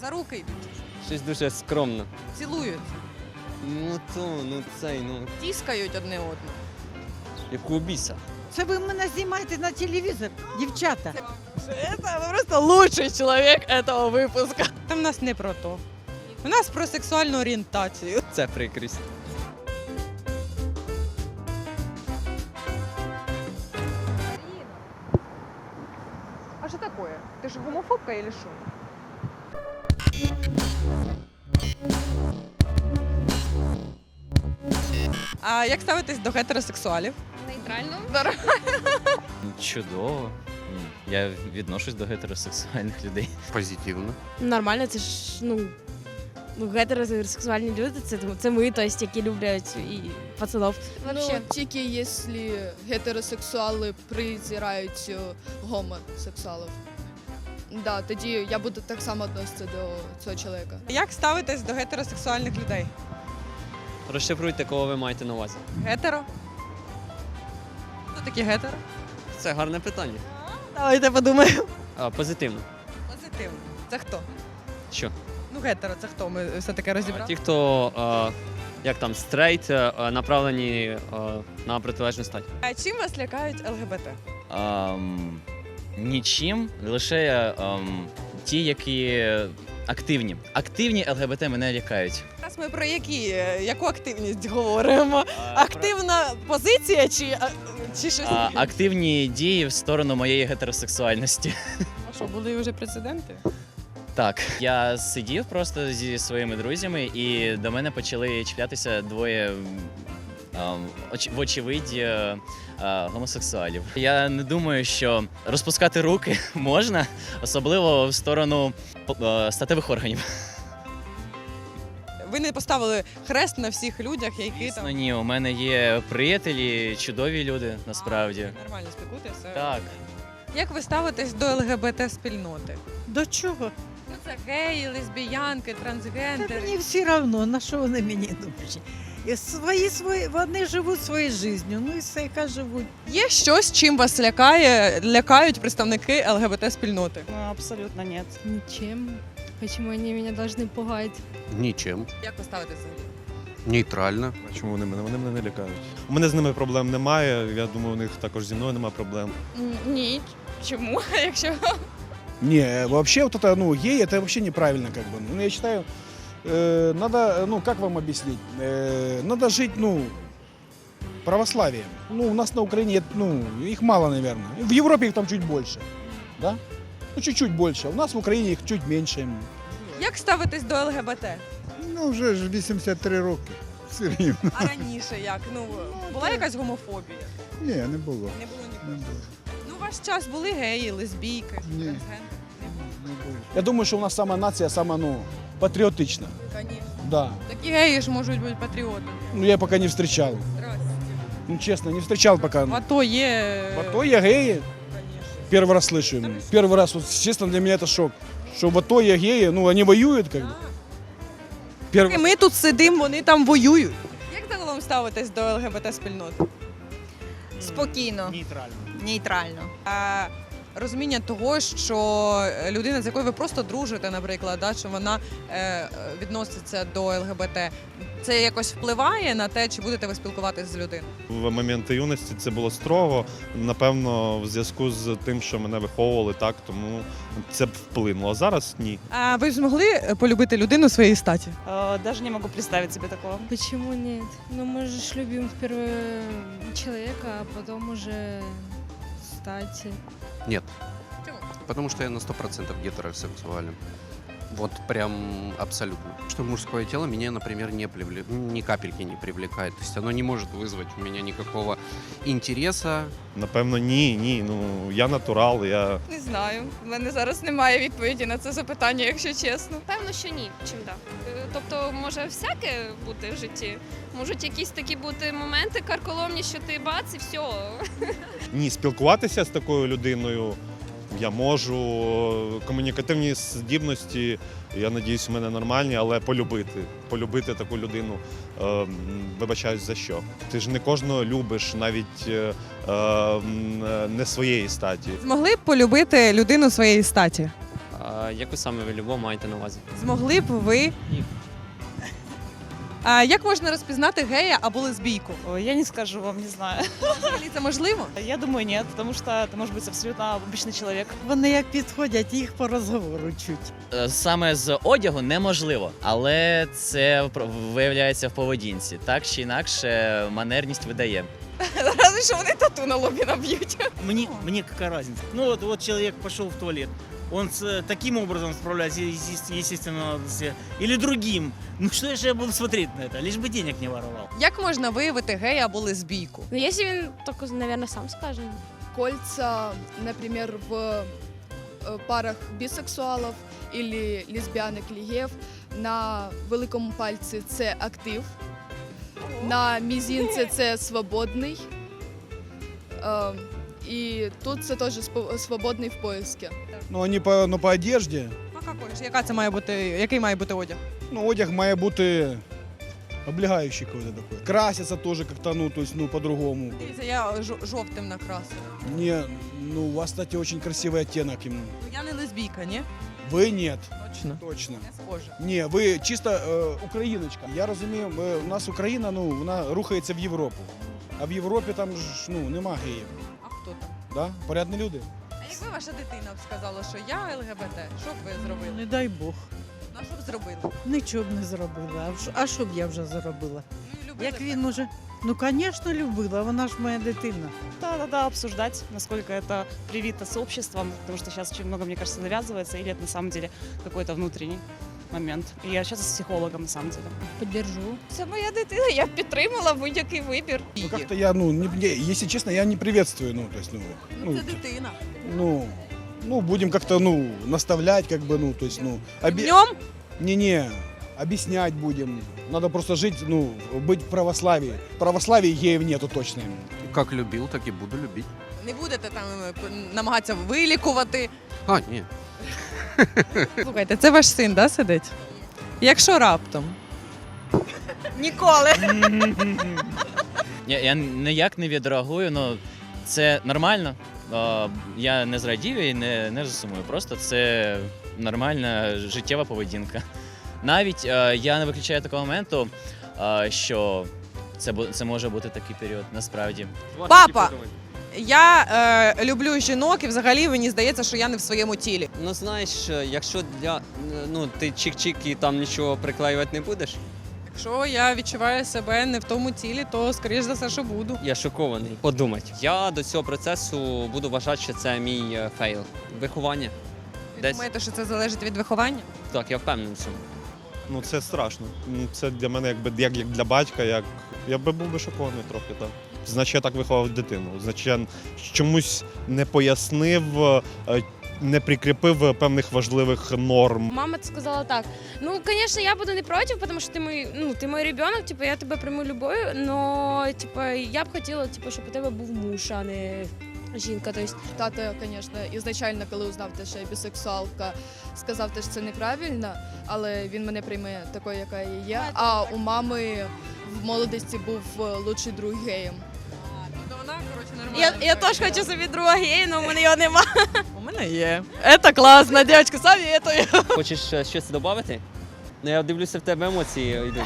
За руки йдуть. Щось дуже скромно. Цілують. Ну то, ну цей, ну, Тіскають одне одного. як у біса. Це ви мене знімаєте на телевізор, дівчата. Це просто лучший чоловік цього випуску. Там в нас не про то. У нас про сексуальну орієнтацію. Це прикрість. А що таке? Ти ж гомофобка или що? А як ставитесь до гетеросексуалів? Нейтрально. Чудово. Я відношусь до гетеросексуальних людей. Позитивно. Нормально, це ж ну. Ну, гетеросексуальні люди, це, це ми, тобто, які люблять і пацанов. Ну, тільки якщо гетеросексуали презирають е, гомосексуалів. Да, тоді я буду так само відноситися до цього чоловіка. Як ставитесь до гетеросексуальних людей? Розшифруйте, кого ви маєте на увазі. Гетеро? Хто такі гетеро? Це гарне питання. Давайте подумаємо. А, позитивно. Позитивно. Це хто? Що? Ну, гетеро, це хто? Ми все таки А. Ті, хто е, як там стрейт, е, направлені на протилежну стать. А чим вас лякають ЛГБТ? Ем, нічим, лише ем, ті, які активні. Активні ЛГБТ мене лякають. Зараз ми про які, е, яку активність говоримо? Активна позиція чи, чи щось? А, активні дії в сторону моєї гетеросексуальності. А що, були вже прецеденти? Так, я сидів просто зі своїми друзями, і до мене почали чіплятися двоє вочевидь е, гомосексуалів. Я не думаю, що розпускати руки можна, особливо в сторону е, статевих органів. Ви не поставили хрест на всіх людях, які Звісно, там ні, у мене є приятелі, чудові люди насправді. А, нормально спілкуєтеся. Так. Як ви ставитесь до ЛГБТ спільноти? До чого? Ну це геї, лесбіянки, Та мені все одно, на що вони мені нужні. І свої, свої, вони живуть своєю життю, ну і все, яка живуть. Є щось, чим вас лякає, лякають представники ЛГБТ спільноти? Ну, абсолютно нет. Нічим. Почему они меня должны пугать? Нічим. Як ви ставитесь взагалі? Нейтрально. А Чому вони мене? Вони мене не лякають. У мене з ними проблем немає. Я думаю, у них також зі мною немає проблем. Ні. Чому? Якщо Не, вообще вот это, ну, гей, это вообще неправильно, как бы. Ну, я считаю, э, надо, э, ну, как вам объяснить? Э, надо жить, ну, православием. Ну, у нас на Украине, ну, их мало, наверное. В Европе их там чуть больше, да? Ну, чуть-чуть больше. У нас в Украине их чуть меньше. Як ставитесь до ЛГБТ? Ну, вже ж 83 роки. Все рівно. А раніше як? Ну була якась гомофобія? Ні, не було. Не було Не ніколи. було. Ну, у ваш час були геї, лесбійки, Ні. трансгендери. Не було. Я думаю, что у нас сама нация сама, ну, патриотична. Звісно. Да. Такі геї ж можуть бути патріотами. Ну, я пока не встречал. Здрасте. Ну, честно, не встречал пока. В АТО є. В АТО я геи. Конечно. Первый раз слышу. именно. Первый раз, вот, честно, для меня это шок. Что в АТО я геи, ну, они воюют, как бы. І Первый... ми тут сидимо, вони там воюють. Як загалом ставитесь до ЛГБТ спільноти? Спокійно, Нейтрально. нейтрально. А, розуміння того, що людина, з якою ви просто дружите, наприклад, да, що вона е, відноситься до ЛГБТ, це якось впливає на те, чи будете ви спілкуватися з людиною? В моменти юності це було строго. Напевно, в зв'язку з тим, що мене виховували так, тому це б вплинуло. А зараз ні. А ви ж змогли полюбити людину своєї статі? Э, даже не могу представить себе такого. Почему нет? Ну мы же ж любим впервые человека, а потом уже стать. Нет. Почему? Потому что я на 100% гетеросексуален. Вот прям абсолютно. Что мужское тело меня, например, не привле... ни капельки не привлекает. То есть оно не может вызвать у меня никакого интереса. Напевно, ні, ні. Ну я натурал, я Не знаю. У мене зараз немає відповіді на це запитання, якщо чесно. Певно, що ні. Чим да. Тобто, може всяке бути в житті. Можуть якісь такі бути моменти карколомні, що ти бац і все. ні спілкуватися з такою людиною. Я можу комунікативні здібності. Я надіюсь, у мене нормальні, але полюбити. Полюбити таку людину. Е, вибачаюсь за що. Ти ж не кожного любиш, навіть е, е, не своєї статі. Змогли б полюбити людину своєї статі? А, Е, яку саме ви любов маєте на увазі? Змогли б ви. Ні. А як можна розпізнати гея або лесбійку? Ой, я не скажу вам, не знаю. Взагалі це можливо? Я думаю, нет, потому что это может быть абсолютно обычный человек. Вони як підходять, їх по розговору чуть. Е, Саме з одягу неможливо, але це про- виявляється в поведінці. Так чи інакше, манерність видає. Разве що вони тату на лобі наб'ють. Мне, мне какая разница? Ну вот, вот человек пошел в туалет, он с, э, таким образом справляется, есте- естественно, с- или другим. Ну что же я буду смотреть на это? Лишь бы денег не воровал. Як можна виявити гея або лесбійку? Ну, якщо він тільки, мабуть, сам скаже. Кольца, например, в э, парах бисексуалов или лесбиянок или геев на великому пальці це актив, на мізинці це свободний. Е, і тут це теж свободний в поиске. Ну, они по, ну, по одежде, А какой ж? Яка це має бути? Який має бути одяг? ну, одяг має бути облегающий какой-то такой. Краситься тоже как-то, ну, то есть, ну, по-другому. Дивіться, я жо- жовтим накрасила. Не, ну, у вас, кстати, очень красивый оттенок именно. Ну, Я не лесбійка, ні? Вы нет, Точно. точно. Не схожа. Ні, ви чисто е, україночка. Я розумію, е, у нас Україна, ну, вона рухається в Європу. А в Європі там ж ну, нема геїв. А хто там? Да? Порядні люди. А якби ваша дитина б сказала, що я ЛГБТ, що б ви зробили? Не дай Бог. Ну, а що б зробили? Нічого б не зробила. А що- А що б я вже зробила? Ну, любили Як б він уже. Ну, звісно, любила, вона ж моя дитина. Да, да, да, обсуждать, насколько это привито с обществом, потому что сейчас очень много, мне кажется, навязывается, или это на самом деле какой-то внутренний момент. И я сейчас с психологом, на самом деле. Поддержу. Це моя дитина, я б підтримала будь-який вибір. Ну, как-то я, ну, не, не- если честно, я не приветствую, ну, то есть, ну, Ну, ну, це дитина. ну, ну, будем как-то, ну, наставлять, как бы, ну, то есть, ну, оби- Днем? не-не, объяснять будем. Надо просто жить, ну, быть в православии. В православии геев нету точно. Как любил, так и буду любить. Не будете там е, намагатися вилікувати. А, ні. Слухайте, це ваш син, да, сидить? Якщо раптом. Ніколи. Я, я ніяк не відреагую, ну це нормально. Е, Я не зрадію і не, не засумую. Просто це нормальна життєва поведінка. Навіть е, я не виключаю такого моменту, е, що це, це може бути такий період насправді. Папа! Я е, люблю жінок і взагалі мені здається, що я не в своєму тілі. Ну знаєш, е, якщо для ну ти чик-чик і там нічого приклеювати не будеш. Якщо я відчуваю себе не в тому тілі, то скоріш за все, що буду. Я шокований. Подумать. Я до цього процесу буду вважати, що це мій е, фейл. Виховання. Ви Десь. думаєте, що це залежить від виховання? Так, я впевнений в цьому. Ну це страшно. Ну, Це для мене якби як, як для батька, як я би був би шокований трохи, так. Значить, я так виховав дитину. Значить, я чомусь не пояснив, е, не прикріпив певних важливих норм. Мама сказала так. Ну, конечно, я буду не против, потому что ты мой, ну, ти мой ребенок, типу, я тебе прийму любою, но типу, я б хотіла, типу, щоб у тебе був муж, а не жінка. Тобто, Тато, звісно, ізначально, коли узнав те, що я бісексуалка, сказав, те, що це неправильно, але він мене прийме такою, яка я є. А у мами в молодості був е, лучший друг геєм. Тобто я, я теж хочу собі друга гея, але у мене його нема. У мене є. Це класно, дівчатка, советую. Хочеш е, щось додати? Ну я дивлюся, в тебе емоції йдуть.